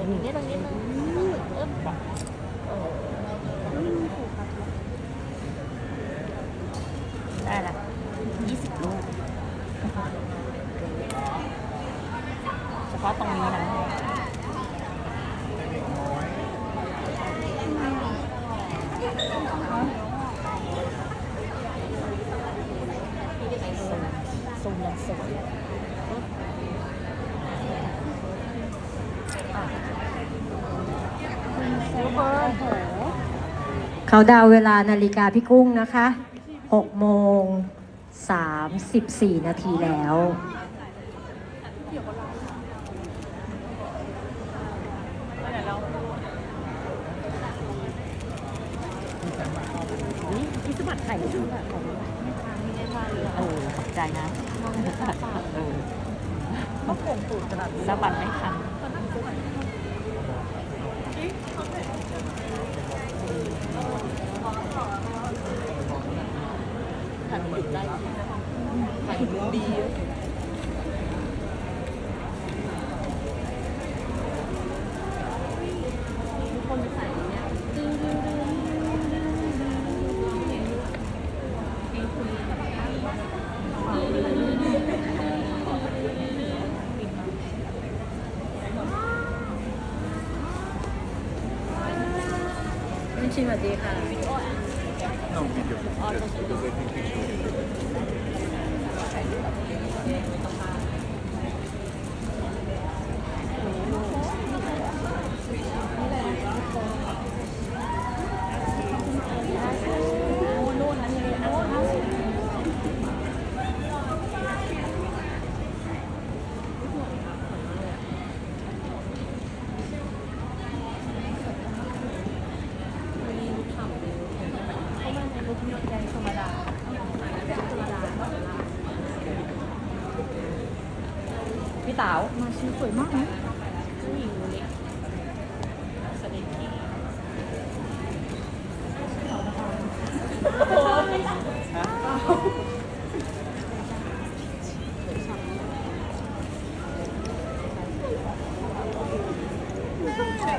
อตรงนี้ตรงนี้ตรงนี้เอิบโอ้ได้ละยี่สิบลูกเฉพาะตรงนี้นะซูมยังสวยอะ เขาดาวเวลานาฬิกาพี่กุ้งนะคะ6โมง34 นาทีแล้ว นี่พิสบัตรไข่พิสบัตรของเออขอบใจนะเออเขาโป่งตูดขนาดสะบัดไม่ทัน ถ่ายมันหยุดได้ถ่ายมันดีอะชิมสวัสดีค่ะ No video. Yes, because I think picture. พี่เต๋ามาชิมสวยมากนะผู้หญิงคนนี้สนิทที่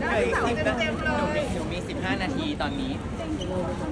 ใช่สิบนาทีหนูมีหนูมี 15 นาทีตอนนี้เ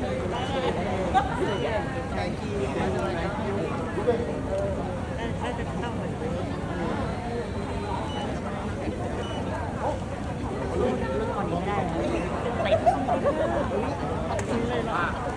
นครับเชิญครับส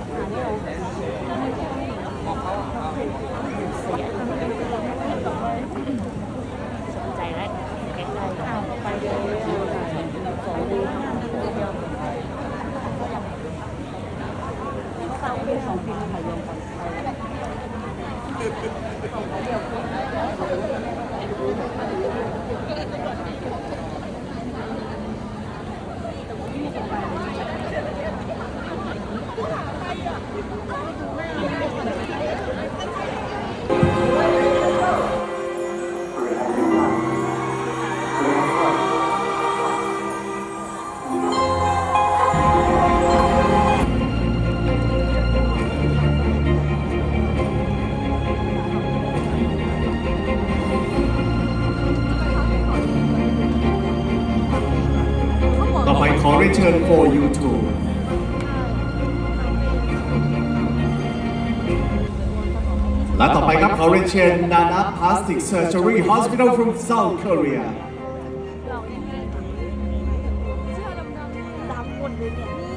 เดียว อไปขอเรียนเชิญ for YouTube และต่อไปครับขอเรียนเชิญ Nana Plastic Surgery Hospital from South Korea ดำหมดเลยเนี่ย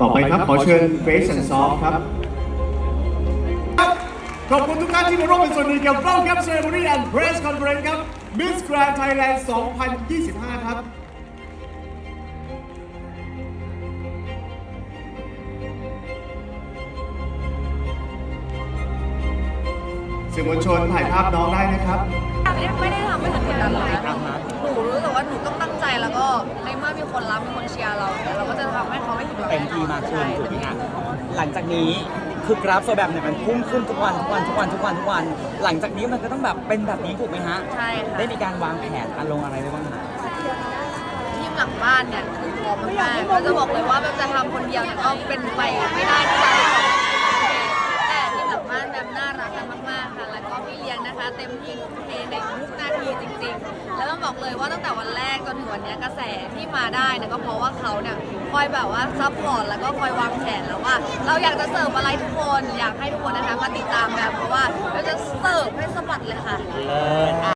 ต่อไปครับ ขอเชิญ Face and Soft ครับ ขอบคุณทุกท่านที่มาร่วมเป็นส่วนหนึ่งกับ Welcome Ceremony and Press Conference ครับ Miss Grand Thailand 2025 ครับสื่อมวลชนถ่ายภาพน้องได้นะครับ ไม่ได้ไม่ได้ทำให้หนูกดดันหรอกนะหนูรู้สึก ว่าหนูต้องตั้งใจแล้วก็ในเมื่อมีคนรักมีคนเชียร์เราเนี่ยเราก็จะทำให้เขาไม่ผิดหวังเต็มที่มากขึ้นใช่ถูกเต็มไหมที่ฮะหลังจากนี้คือกราฟโซแบบเนี่ยมันพุ่งขึ้นทุกวันทุกวันทุกวันทุกวันทุกวัน หลังจากนี้มันก็ต้องแบบเป็นแบบนี้ถูกไหมฮะใช่ค่ะได้มีการวางแผนการลงอะไรไว้บ้างฮะทีมหลังบ้านเนี่ยคือพร้อมมากๆก็จะบอกเลยว่าแบบจะทำคนเดียวเนี่ยก็เป็นไปไม่ได้ที่จะให้ของแต่ทีมหลังบ้านแบบน่า นะคะเต็มที่ทุ่มเทในทุกนาทีจริง ๆ แล้วต้องบอกเลยว่าตั้งแต่วันแรกจนถึงวันนี้กระแสที่มาได้นะก็เพราะว่าเขาเนี่ยคอยแบบว่าซัพพอร์ตแล้วก็คอยวางแผนแล้วว่า เราอยากจะเสิร์ฟอะไรทุกคนอยากให้ทุกคนนะคะมาติดตามแบบเพราะว่าเราจะเสิร์ฟให้สะบัดเลยค่ะ เลิ